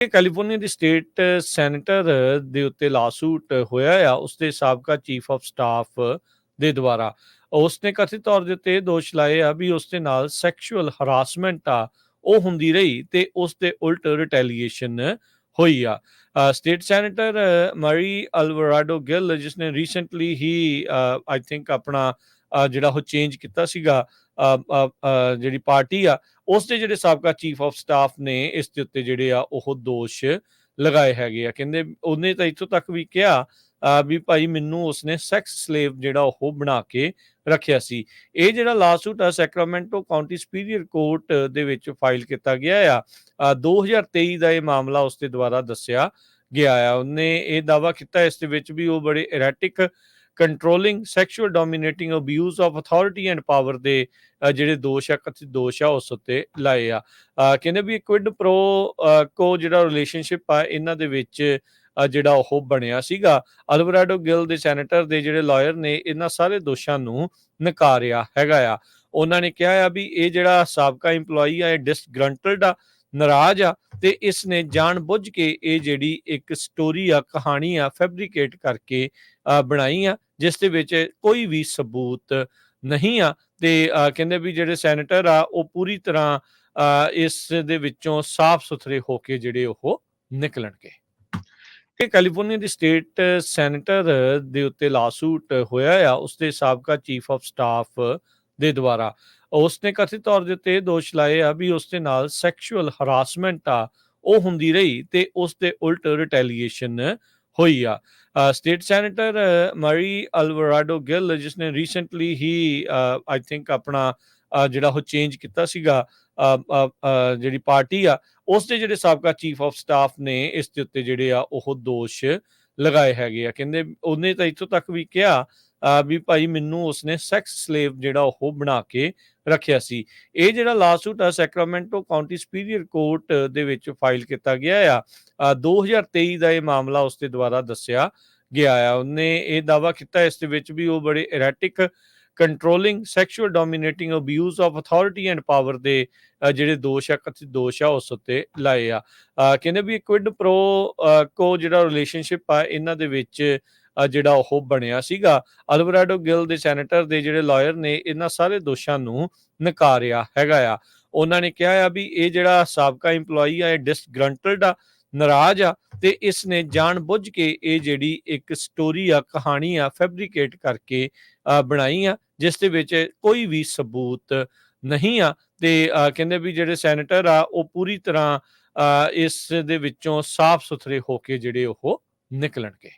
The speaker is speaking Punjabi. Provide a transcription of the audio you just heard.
ਕਿ ਕੈਲੀਫੋਰਨੀਆ ਦੀ ਸਟੇਟ ਸੈਨੇਟਰ ਦੇ ਉੱਤੇ ਲਾਸੂਟ ਹੋਇਆ ਆ, ਉਸਦੇ ਸਾਬਕਾ ਚੀਫ ਆਫ ਸਟਾਫ ਦੇ ਦੁਆਰਾ। ਉਸਨੇ ਕਥਿਤ ਤੌਰ ਦੇ ਉੱਤੇ ਦੋਸ਼ ਲਾਏ ਆ ਵੀ ਉਸਦੇ ਨਾਲ ਸੈਕਸ਼ੂਅਲ ਹਰਾਸਮੈਂਟ ਆ, ਉਹ ਹੁੰਦੀ ਰਹੀ ਤੇ ਉਸ ਦੇ ਉਲਟ ਰਿਟੈਲੀਏਸ਼ਨ ਹੋਈ ਆ। ਸਟੇਟ ਸੈਨੇਟਰ ਮਰੀ ਅਲਵਰਾਡੋ ਗਿਲ ਜਿਸਨੇ ਰੀਸੈਂਟਲੀ ਹੀ ਆਈ ਥਿੰਕ ਆਪਣਾ ਜਿਹੜਾ ਉਹ ਚੇਂਜ ਕੀਤਾ ਸੀਗਾ ਜਿਹੜੀ ਪਾਰਟੀ ਆ ਉਸ ਦੇ ਜਿਹੜੇ ਸਾਬਕਾ ਚੀਫ ਆਫ ਸਟਾਫ ਨੇ ਇਸ ਦੇ ਉੱਤੇ ਜਿਹੜੇ ਆ ਉਹ ਦੋਸ਼ ਲਗਾਏ ਹੈਗੇ ਆ। ਕਹਿੰਦੇ ਉਹਨੇ ਤਾਂ ਇੱਥੋਂ ਤੱਕ ਵੀ ਕਿਹਾ ਵੀ ਭਾਈ ਮੈਨੂੰ ਉਸਨੇ ਸੈਕਸ ਸਲੇਵ ਜਿਹੜਾ ਉਹ ਬਣਾ ਕੇ ਰੱਖਿਆ ਸੀ। ਇਹ ਜਿਹੜਾ ਲਾਸੂਟ ਆ ਸੈਕਰਾਮੈਂਟੋ ਕਾਉਂਟੀ ਸੁਪੀਰੀਅਰ ਕੋਰਟ ਦੇ ਵਿੱਚ ਫਾਈਲ ਕੀਤਾ ਗਿਆ ਆ ਅ, 2023 ਦਾ ਇਹ ਮਾਮਲਾ ਉਸ ਦੇ ਦੁਆਰਾ ਦੱਸਿਆ ਗਿਆ ਆ। ਉਹਨੇ ਇਹ ਦਾਵਾ ਕੀਤਾ ਇਸ ਦੇ ਵਿੱਚ ਵੀ ਉਹ ਬੜੇ erratic controlling sexual dominating abuse of authority and power ਦੇ ਜਿਹੜੇ ਦੋਸ਼ ਆ, ਕਥਿਤ ਦੋਸ਼ ਆ, ਉਸ ਉੱਤੇ ਲਾਏ ਆ। ਕਹਿੰਦੇ ਵੀ ਕੁਇਡ ਪ੍ਰੋ ਕੋ ਜਿਹੜਾ ਰਿਲੇਸ਼ਨਸ਼ਿਪ ਆ, ਇਹਨਾਂ ਦੇ ਵਿੱਚ ਜਿਹੜਾ ਉਹ ਬਣਿਆ ਸੀਗਾ। ਅਲਵਰਾਡੋ ਗਿਲ ਦੇ ਸੈਨੇਟਰ ਦੇ ਜਿਹੜੇ ਲਾਇਰ ਨੇ, ਇਹਨਾਂ ਸਾਰੇ ਦੋਸ਼ਾਂ ਨੂੰ ਨਕਾਰਿਆ ਹੈਗਾ ਆ। ਉਹਨਾਂ ਨੇ ਕਿਹਾ ਆ ਵੀ ਇਹ ਜਿਹੜਾ ਸਾਬਕਾ EMPLOYEE ਆ, ਇਹ ਡਿਸਗਰੰਟਲਡ ਆ। ਨਾਰਾਜ਼ ਆ ਤੇ ਇਸ ਨੇ ਜਾਣਬੁੱਝ ਕੇ ਇਹ ਜਿਹੜੀ ਇੱਕ ਸਟੋਰੀ ਆ ਕਹਾਣੀ ਆ ਫੈਬਰੀਕੇਟ ਕਰਕੇ ਬਣਾਈ ਆ ਜਿਸ ਦੇ ਵਿੱਚ ਕੋਈ ਵੀ ਸਬੂਤ ਨਹੀਂ ਆ ਤੇ ਕਹਿੰਦੇ ਵੀ ਜਿਹੜੇ ਸੈਨੇਟਰ ਆ ਉਹ ਪੂਰੀ ਤਰ੍ਹਾਂ ਅ, ਇਸ ਦੇ ਵਿੱਚੋਂ ਸਾਫ਼ ਸੁਥਰੇ ਹੋ ਕੇ ਜਿਹੜੇ ਉਹ ਨਿਕਲਣਗੇ। ਕਿ ਕੈਲੀਫੋਰਨੀਆ ਦੀ ਸਟੇਟ ਸੈਨੇਟਰ ਦੇ ਉੱਤੇ ਲਾਸੂਟ ਹੋਇਆ ਆ ਉਸਦੇ ਸਾਬਕਾ ਚੀਫ ਆਫ ਸਟਾਫ ਦੇ ਦੁਆਰਾ। ਉਸਨੇ ਕਥਿਤ ਤੌਰ ਦੇ ਉੱਤੇ ਦੋਸ਼ ਲਾਏ ਆ ਵੀ ਉਸਦੇ ਨਾਲ ਸੈਕਸ਼ੂਅਲ ਹਰਾਸਮੈਂਟ ਆ, ਉਹ ਹੁੰਦੀ ਰਹੀ ਤੇ ਉਸ ਦੇ ਉਲਟ ਰਿਟੈਲੀਏਸ਼ਨ ਹੋਈ ਆ। ਸਟੇਟ ਸੈਨੇਟਰ ਮਰੀ ਅਲਵਰਾਡੋ ਗਿਲ ਜਿਸਨੇ ਰੀਸੈਂਟਲੀ ਹੀ ਆਈ ਥਿੰਕ ਆਪਣਾ ਜਿਹੜਾ ਉਹ ਚੇਂਜ ਕੀਤਾ ਸੀਗਾ ਜਿਹੜੀ ਪਾਰਟੀ ਆ ਉਸ ਦੇ ਜਿਹੜੇ ਸਾਬਕਾ ਚੀਫ ਆਫ ਸਟਾਫ ਨੇ ਇਸ ਦੇ ਉੱਤੇ ਜਿਹੜੇ ਆ ਉਹ ਦੋਸ਼ ਲਗਾਏ ਹੈਗੇ ਆ। ਕਹਿੰਦੇ ਉਹਨੇ ਤਾਂ ਇੱਥੋਂ ਤੱਕ ਵੀ ਕਿਹਾ ਵੀ ਭਾਈ ਮੈਨੂੰ ਉਸਨੇ ਸੈਕਸ ਸਲੇਵ ਜਿਹੜਾ ਉਹ ਬਣਾ ਕੇ ਰੱਖਿਆ ਸੀ। ਇਹ ਜਿਹੜਾ ਲਾਸੂਟ ਆ ਸੈਕਰਾਮੈਂਟੋ ਕਾਉਂਟੀ ਸੁਪੀਰੀਅਰ ਕੋਰਟ ਦੇ ਵਿੱਚ ਫਾਈਲ ਕੀਤਾ ਗਿਆ ਆ। 2023 ਦਾ ਇਹ ਮਾਮਲਾ ਉਸ ਦੇ ਦੁਆਰਾ ਦੱਸਿਆ ਗਿਆ ਆ। ਉਹਨੇ ਇਹ ਦਾਵਾ ਕੀਤਾ ਇਸ ਦੇ ਵਿੱਚ ਵੀ ਉਹ ਬੜੇ erratic controlling sexual dominating abuse of authority and power ਦੇ ਜਿਹੜੇ ਦੋਸ਼ ਆ, ਕਥਿਤ ਦੋਸ਼ ਆ, ਉਸ ਉੱਤੇ ਲਾਏ ਆ। ਕਹਿੰਦੇ ਵੀ ਕੁਇਡ ਪ੍ਰੋ ਕੋ ਜਿਹੜਾ ਰਿਲੇਸ਼ਨਸ਼ਿਪ ਆ, ਇਹਨਾਂ ਦੇ ਵਿੱਚ ਜਿਹੜਾ ਉਹ ਬਣਿਆ ਸੀਗਾ, ਅਲਵਰਾਡੋ ਗਿਲ ਦੇ ਸੈਨੇਟਰ ਦੇ ਜਿਹੜੇ ਲਾਇਰ ਨੇ, ਇਹਨਾਂ ਸਾਰੇ ਦੋਸ਼ਾਂ ਨੂੰ ਨਕਾਰਿਆ ਹੈਗਾ ਆ। ਉਹਨਾਂ ਨੇ ਕਿਹਾ ਆ ਵੀ ਇਹ ਜਿਹੜਾ ਸਾਬਕਾ EMPLOYEE ਆ, ਇਹ ਡਿਸਗਰੰਟਲਡ ਆ, ਨਾਰਾਜ਼ ਆ ਤੇ ਇਸ ਨੇ ਜਾਣਬੁੱਝ ਕੇ ਇਹ ਜਿਹੜੀ ਇੱਕ ਸਟੋਰੀ ਆ, ਕਹਾਣੀ ਆ ਫੈਬਰੀਕੇਟ ਕਰਕੇ ਬਣਾਈ ਆ, ਜਿਸ ਦੇ ਵਿੱਚ ਕੋਈ ਵੀ ਸਬੂਤ ਨਹੀਂ ਆ ਤੇ ਕਹਿੰਦੇ ਵੀ ਜਿਹੜੇ ਸੈਨੇਟਰ ਆ, ਉਹ ਪੂਰੀ ਤਰ੍ਹਾਂ ਇਸ ਦੇ ਵਿੱਚੋਂ ਸਾਫ਼ ਸੁਥਰੇ ਹੋ ਕੇ ਜਿਹੜੇ ਉਹ ਨਿਕਲਣਗੇ।